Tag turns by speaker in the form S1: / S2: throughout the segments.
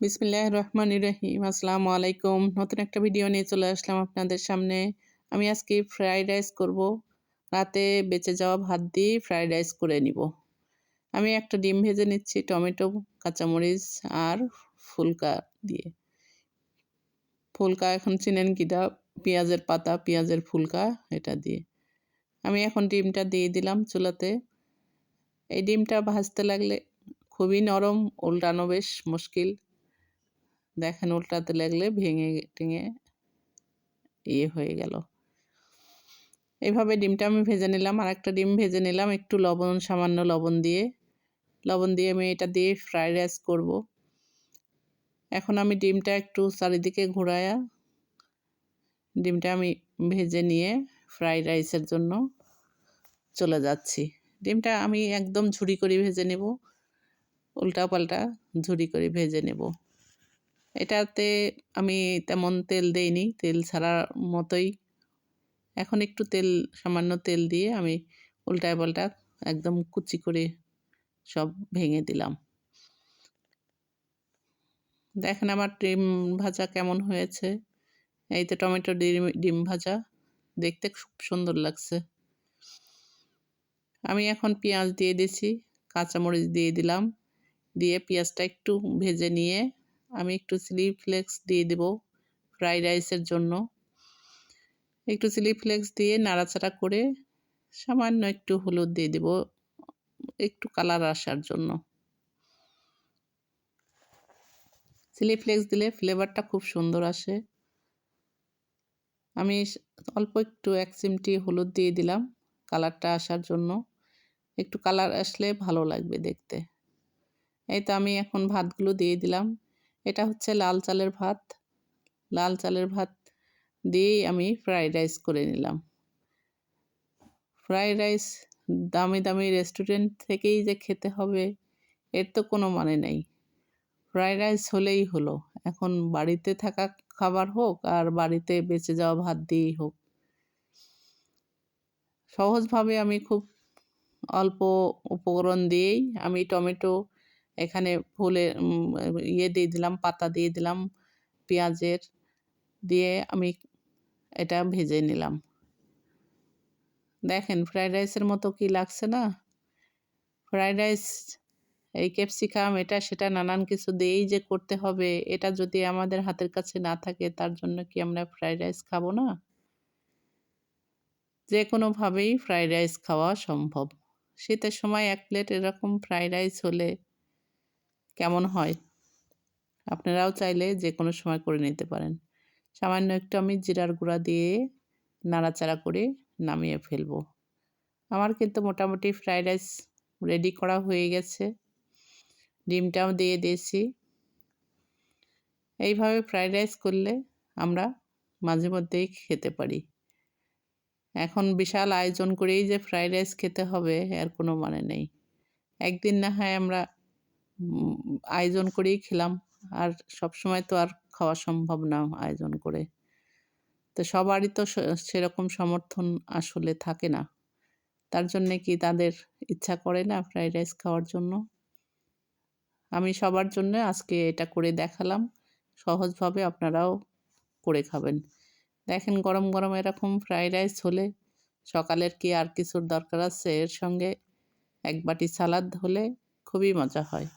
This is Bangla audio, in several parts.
S1: বিসমিল্লাহ রহমান রহিম। আসসালামু আলাইকুম। নতুন একটা ভিডিও নিয়ে চলে আসলাম আপনাদের সামনে। আমি আজকে ফ্রাইড রাইস করব। রাতে বেঁচে যাওয়া ভাত দিয়ে ফ্রাইড রাইস করে নিব। আমি একটা ডিম ভেজে নিচ্ছি, টমেটো, কাঁচামরিচ আর ফুলকা দিয়ে। ফুলকা এখন চিনেন কিটা পেঁয়াজের পাতা, পেঁয়াজের ফুলকা, এটা দিয়ে। আমি এখন ডিমটা দিয়ে দিলাম চুলাতে। এই ডিমটা ভাজতে লাগলে খুবই নরম, উল্টানো বেশ মুশকিল। দেখেন উল্টাতে লাগলে ভেঙে টেঙে ইয়ে হয়ে গেল। এভাবে ডিমটা আমি ভেজে নিলাম। আর একটা ডিম ভেজে নিলাম। একটু লবণ, সামান্য লবণ দিয়ে। লবণ দিয়ে আমি এটা দিয়ে ফ্রাইড রাইস করব। এখন আমি ডিমটা একটু চারিদিকে ঘোরায়া ডিমটা আমি ভেজে নিয়ে ফ্রাইড রাইসের জন্য চলে যাচ্ছি। ডিমটা আমি একদম ঝুড়ি করে ভেজে নেব। উল্টা পাল্টা ঝুড়ি করে ভেজে নেব। এটাতে আমি তেমন তেল দেইনি। তেল ছাড়ার মতোই। এখন একটু তেল, সামান্য তেল দিয়ে আমি উল্টায় পাল্টা একদম কুচি করে সব ভেঙে দিলাম। দেখেন আমার ডিম ভাজা কেমন হয়েছে। এই তো টমেটো ডিম ডিম ভাজা। দেখতে খুব সুন্দর লাগছে। আমি এখন পেঁয়াজ দিয়ে দিছি, কাঁচামরিচ দিয়ে দিলাম। দিয়ে পেঁয়াজটা একটু ভেজে নিয়ে আমি একটু চিলি ফ্লেক্স দিয়ে দেব ফ্রাইড রাইসের জন্য। একটু চিলি ফ্লেক্স দিয়ে নাড়াচাড়া করে সামান্য একটু হলুদ দিয়ে দেব, একটু কালার আসার জন্য। চিলি ফ্লেক্স দিলে ফ্লেভারটা খুব সুন্দর আসে। আমি অল্প একটু এক চিমটি হলুদ দিয়ে দিলাম কালারটা আসার জন্য। একটু কালার আসলে ভালো লাগবে দেখতে। এই তো আমি এখন ভাতগুলো দিয়ে দিলাম। এটা হচ্ছে লাল চালের ভাত। লাল চালের ভাত দিয়েই আমি ফ্রাইড রাইস করে নিলাম। ফ্রাইড রাইস দামি দামি রেস্টুরেন্ট থেকেই যে খেতে হবে, এর তো কোনো মানে নেই। ফ্রাইড রাইস হলেই হলো। এখন বাড়িতে থাকা খাবার হোক আর বাড়িতে বেঁচে যাওয়া ভাত দিয়েই হোক। সহজভাবে আমি খুব অল্প উপকরণ দিয়েই আমি টমেটো এখানে ফুলে ইয়ে দিয়ে দিলাম, পাতা দিয়ে দিলাম, পেঁয়াজের দিয়ে আমি এটা ভেজে নিলাম। দেখেন ফ্রাইড রাইসের মতো কি লাগছে না? ফ্রাইড রাইস, এই ক্যাপসিকাম, এটা সেটা নানান কিছু দিয়েই যে করতে হবে, এটা যদি আমাদের হাতের কাছে না থাকে, তার জন্য কি আমরা ফ্রাইড রাইস খাব না? যে কোনোভাবেই ফ্রাইড রাইস খাওয়া সম্ভব। শীতের সময় এক প্লেট এরকম ফ্রাইড রাইস হলে কেমন হয়? আপনারাও চাইলে যে কোনো সময় করে নিতে পারেন। সামান্য একটু আমি জিরার গুঁড়া দিয়ে নাড়াচাড়া করে নামিয়ে ফেলব। আমার কিন্তু মোটামুটি ফ্রাইড রাইস রেডি করা হয়ে গেছে। ডিমটাও দিয়ে দিয়েছি। এইভাবে ফ্রাইড রাইস করলে আমরা মাঝে মধ্যেই খেতে পারি। এখন বিশাল আয়োজন করেই যে ফ্রাইড রাইস খেতে হবে, এর কোনো মানে নেই। একদিন না হয় আমরা আয়োজন করেই খেলাম। আর সব সময় তো আর খাওয়া সম্ভব না আয়োজন করে। তো সবারই তো সেরকম সমর্থন আসলে থাকে না। তার জন্যে কি তাদের ইচ্ছা করে না ফ্রাইড রাইস খাওয়ার জন্য? আমি সবার জন্য আজকে এটা করে দেখালাম। সহজভাবে আপনারাও করে খাবেন। দেখেন গরম গরম এরকম ফ্রাইড রাইস হলে সকালের কি আর কিছুর দরকার আছে? এর সঙ্গে এক বাটি সালাদ হলে খুবই মজা হয়।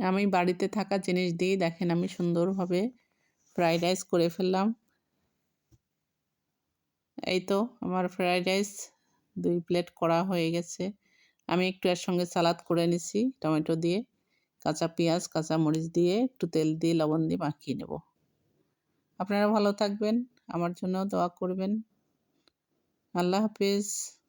S1: আমি বাড়িতে থাকা জিনিস দিয়েই দেখেন আমি সুন্দরভাবে ফ্রাইড রাইস করে ফেললাম। এই তো আমার ফ্রাইড রাইস দুই প্লেট করা হয়ে গেছে। আমি একটু এর সঙ্গে সালাদ করে নিছি, টমেটো দিয়ে, কাঁচা পেঁয়াজ, কাঁচা মরিচ দিয়ে, একটু তেল দিয়ে, লবণ দিয়ে মাখিয়ে নেব। আপনারা ভালো থাকবেন, আমার জন্য দোয়া করবেন। আল্লাহ হাফিজ।